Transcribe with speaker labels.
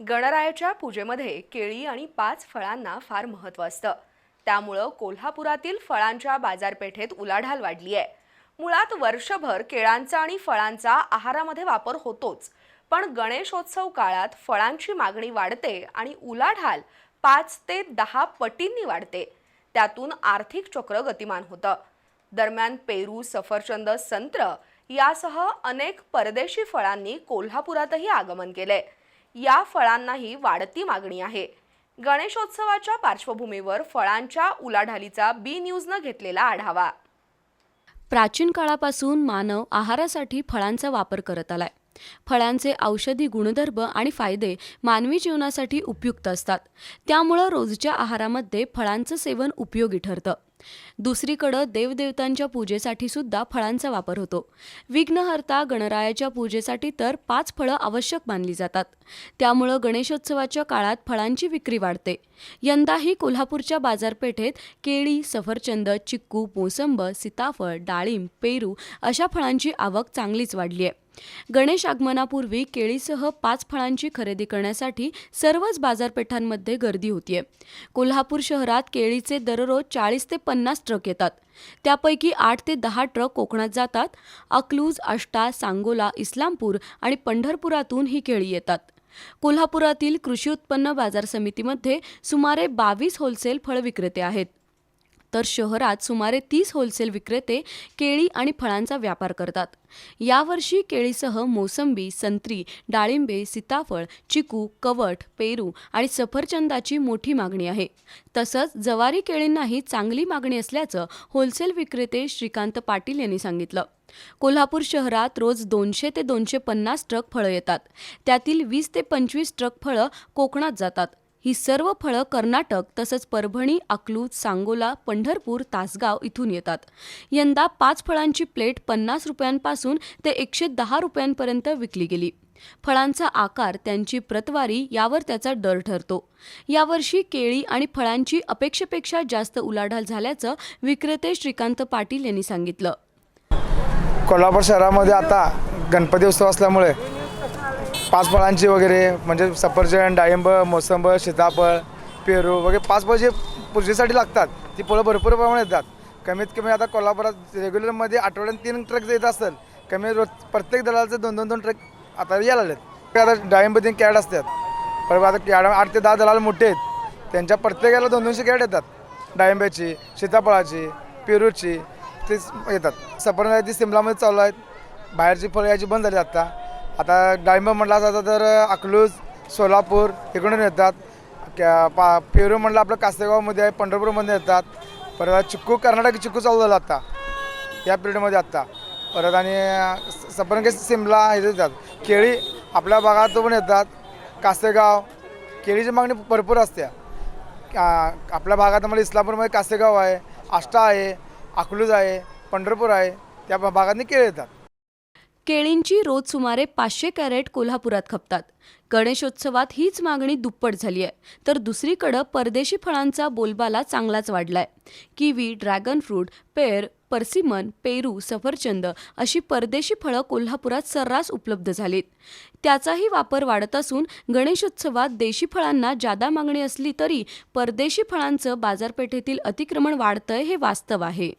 Speaker 1: गणरायाच्या पूजेमध्ये केळी आणि पाच फळांना फार महत्त्व असतं. त्यामुळं कोल्हापुरातील फळांच्या बाजारपेठेत उलाढाल वाढली आहे. मुळात वर्षभर केळांचा आणि फळांचा आहारामध्ये वापर होतोच. पण गणेशोत्सव काळात फळांची मागणी वाढते आणि उलाढाल पाच ते दहा पटींनी वाढते. त्यातून आर्थिक चक्र गतिमान होतं. दरम्यान पेरू सफरचंद संत्र यासह अनेक परदेशी फळांनी कोल्हापुरातही आगमन केलंय. या फळांनाही वाढती मागणी आहे. गणेशोत्सवाच्या पार्श्वभूमीवर फळांच्या उलाढालीचा बी न्यूजनं घेतलेला आढावा.
Speaker 2: प्राचीन काळापासून मानव आहारासाठी फळांचा वापर करत आलाय. फळांचे औषधी गुणधर्म आणि फायदे मानवी जीवनासाठी उपयुक्त असतात. त्यामुळं रोजच्या आहारामध्ये फळांचं सेवन उपयोगी ठरतं. दुसरीकडं देवदेवतांच्या पूजेसाठी सुद्धा फळांचा वापर होतो. विघ्नहर्ता गणरायाच्या पूजेसाठी तर पाच फळं आवश्यक मानली जातात. त्यामुळं गणेशोत्सवाच्या काळात फळांची विक्री वाढते. यंदाही कोल्हापूरच्या बाजारपेठेत केळी सफरचंद चिक्कू मोसंब सीताफळ डाळिंब पेरू अशा फळांची आवक चांगलीच वाढली आहे गणेश आगमनापूर्वी केळीसह पाच फळांची खरेदी करण्यासाठी सर्वच बाजारपेठांमध्ये गर्दी होतीये. कोल्हापूर शहरात केळीचे दररोज चाळीस ते पन्नास ट्रक येतात. त्यापैकी आठ ते दहा ट्रक कोकणात जातात. अकलूज आष्टा सांगोला इस्लामपूर आणि पंढरपुरातून ही केळी येतात. कोल्हापुरातील कृषी उत्पन्न बाजार समितीमध्ये सुमारे बावीस होलसेल फळ विक्रेते आहेत. तर शहरात सुमारे तीस होलसेल विक्रेते केळी आणि फळांचा व्यापार करतात. यावर्षी केळीसह मोसंबी संत्री डाळिंबे सीताफळ चिकू कवठ पेरू आणि सफरचंदाची मोठी मागणी आहे. तसंच जवारी केळींनाही चांगली मागणी असल्याचं होलसेल विक्रेते श्रीकांत पाटील यांनी सांगितलं. कोल्हापूर शहरात रोज दोनशे ते दोनशे पन्नास ट्रक फळं येतात. त्यातील वीस ते पंचवीस ट्रक फळं कोकणात जातात. ही सर्व फळं कर्नाटक तसंच परभणी अकलूज सांगोला पंढरपूर तासगाव इथून येतात. यंदा पाच फळांची प्लेट पन्नास रुपयांपासून ते एकशे दहा रुपयांपर्यंत विकली गेली. फळांचा आकार त्यांची प्रतवारी यावर त्याचा दर ठरतो. यावर्षी केळी आणि फळांची अपेक्षेपेक्षा जास्त उलाढाल झाल्याचं विक्रेते श्रीकांत पाटील यांनी सांगितलं.
Speaker 3: कोल्हापूर शहरामध्ये आता गणपती उत्सव असल्यामुळे पाच फळांची वगैरे म्हणजे सफरचंद डाळिंब मोसंब सीताफळ पेरू वगैरे पाच फळ जे पूजेसाठी लागतात ती फळं भरपूर प्रमाणात येतात. कमीत कमी आता कोल्हापुरात रेग्युलरमध्ये आठवड्यात तीन ट्रक येत असतात कमी रोज प्रत्येक दलाचे दोन दोन दोन ट्रक आता यायला लागलेत ते आता डाळिंब तीन कॅड असतात. पण आता कॅड आठ ते दहा दलाल मोठे आहेत. त्यांच्या प्रत्येकाला दोन दोनशे कॅड येतात. डाळिंब्याची सीताफळाची पेरूची ते येतात. सफरचंदाची सिमलामध्ये चालू आहेत. बाहेरची फळं यायची बंद झाली आता. आता डाळिंब म्हटलं जातं तर अकलूज सोलापूर इकडून येतात. क्या- पा पेरू म्हटलं आपलं कासेगावमध्ये आहे पंढरपूरमध्ये येतात. परत चिक्कू कर्नाटक चिक्कू चालू झाला आता. या पिरियडमध्ये आत्ता परत आणि सफरंगे सिमला हे येतात. केळी आपल्या भागात पण येतात. कासेगाव केळीची मागणी भरपूर असते. आपल्या भागात मला इस्लामपूरमध्ये कासेगाव आहे आष्टा आहे अकलूज आहे पंढरपूर आहे. त्या भागातनी केळी येतात.
Speaker 2: केळींची रोज सुमारे पाचशे कॅरेट कोल्हापुरात खपतात. गणेशोत्सवात हीच मागणी दुप्पट झाली आहे. तर दुसरीकडं परदेशी फळांचा बोलबाला चांगलाच वाढलाय. Kiwi dragon fruit pear persimmon पेरू सफरचंद अशी परदेशी फळं कोल्हापुरात सर्रास उपलब्ध झालीत. त्याचाही वापर वाढत असून गणेशोत्सवात देशी फळांना जादा मागणी असली तरी परदेशी फळांचं बाजारपेठेतील अतिक्रमण वाढतंय हे वास्तव आहे.